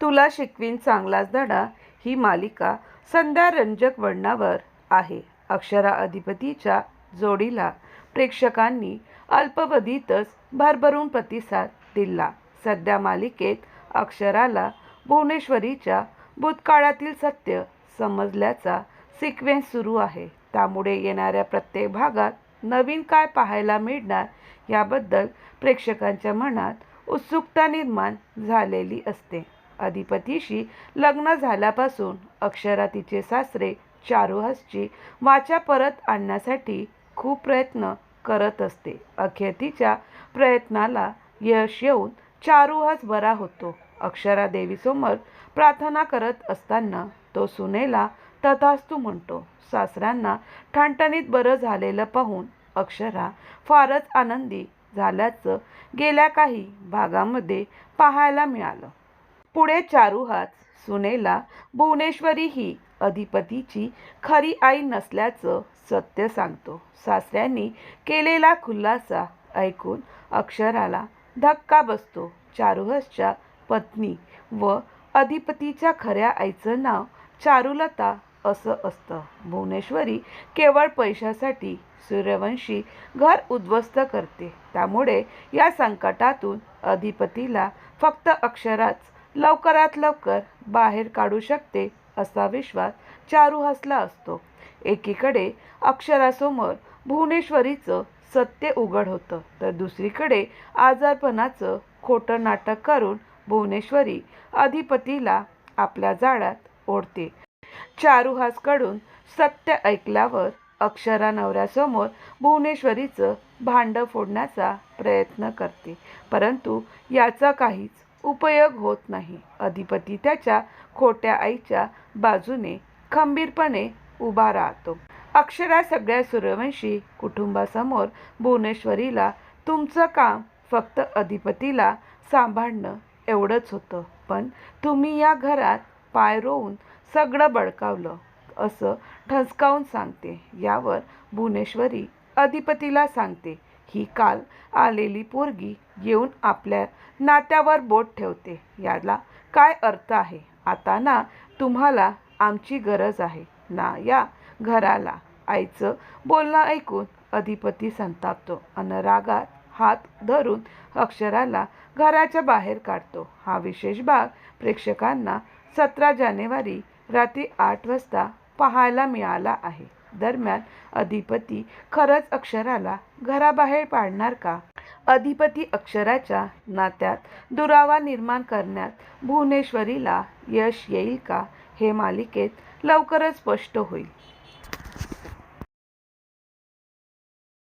तुला शिकवीन चांगलाच धडा ही मालिका संध्या रंजक वळणावर आहे. अक्षरा अधिपतीच्या जोडीला प्रेक्षकांनी अल्पवधीतच भरभरून प्रतिसाद दिला. सध्या मालिकेत अक्षराला भुवनेश्वरीच्या भूतकाळातील सत्य समजल्याचा सिक्वेन्स सुरू आहे. त्यामुळे येणाऱ्या प्रत्येक भागात नवीन काय पाहायला मिळणार याबद्दल प्रेक्षकांच्या मनात उत्सुकता निर्माण झालेली असते. अधिपतीशी लग्न झाल्यापासून अक्षरा तिचे सासरे चारुहासची वाचा परत आणण्यासाठी खूप प्रयत्न करत असते. अखेर तिच्या प्रयत्नाला यश येऊन चारुहास बरा होतो. अक्षरा देवीसमोर प्रार्थना करत असताना तो सुनेला तथास्तू म्हणतो सासऱ्यांना ठणठणीत बरं झालेलं पाहून अक्षरा फारच आनंदी झाल्याचं गेल्या काही भागामध्ये पाहायला मिळालं. पुढे चारुहात सुनेला भुवनेश्वरी ही अधिपतीची खरी आई नसल्याचं सत्य सांगतो. सासऱ्यांनी केलेला खुलासा ऐकून अक्षराला धक्का बसतो. चारुहासच्या पत्नी व अधिपतीच्या खऱ्या आईचं नाव चारुलता असं असतं. भुवनेश्वरी केवळ पैशासाठी सूर्यवंशी घर उद्ध्वस्त करते. त्यामुळे या संकटातून अधिपतीला फक्त अक्षराच लवकरात लवकर बाहेर काढू शकते असा विश्वास चारू हसला असतो. एकीकडे अक्षरासमोर भुवनेश्वरीचं सत्य उघड होतं तर दुसरीकडे आजारपणाचं खोटं नाटक करून भुवनेश्वरी अधिपतीला आपल्या जाळ्यात ओढते. चारुहासकडून सत्य ऐकल्यावर अक्षरा नवऱ्यासमोर भुवनेश्वरीचं भांडं फोडण्याचा प्रयत्न करते परंतु याचा काहीच उपयोग होत नाही. अधिपती त्याच्या खोट्या आईच्या बाजूने खंबीरपणे उभा राहतो. अक्षरा सगळ्या सूर्यवंशी कुटुंबासमोर भुवनेश्वरीला तुमचं काम फक्त अधिपतीला सांभाळणं एवढंच होतं. पण तुम्ही या घरात पाय रोवून सगळं बडकावलं असं ठसकावून सांगते. यावर भुवनेश्वरी अधिपतीला सांगते. ही काल आलेली पोरगी येऊन आपल्या नात्यावर बोट ठेवते. याला काय अर्थ आहे? आता ना तुम्हाला आमची गरज आहे. ना या घराला. आईचं बोलणं ऐकून अधिपती संतापतो अन रागात हात धरून अक्षराला घराच्या बाहेर काढतो. हा विशेष भाग प्रेक्षकांना सतरा जानेवारी रात्री आठ वाजता पाहायला मिळाला आहे. दरम्यान अधिपती खरंच अक्षराला घराबाहेर पाडणार का? अधिपती अक्षराच्या नात्यात दुरावा निर्माण करण्यात भुवनेश्वरीला यश येईल का? हे मालिकेत लवकरच स्पष्ट होईल.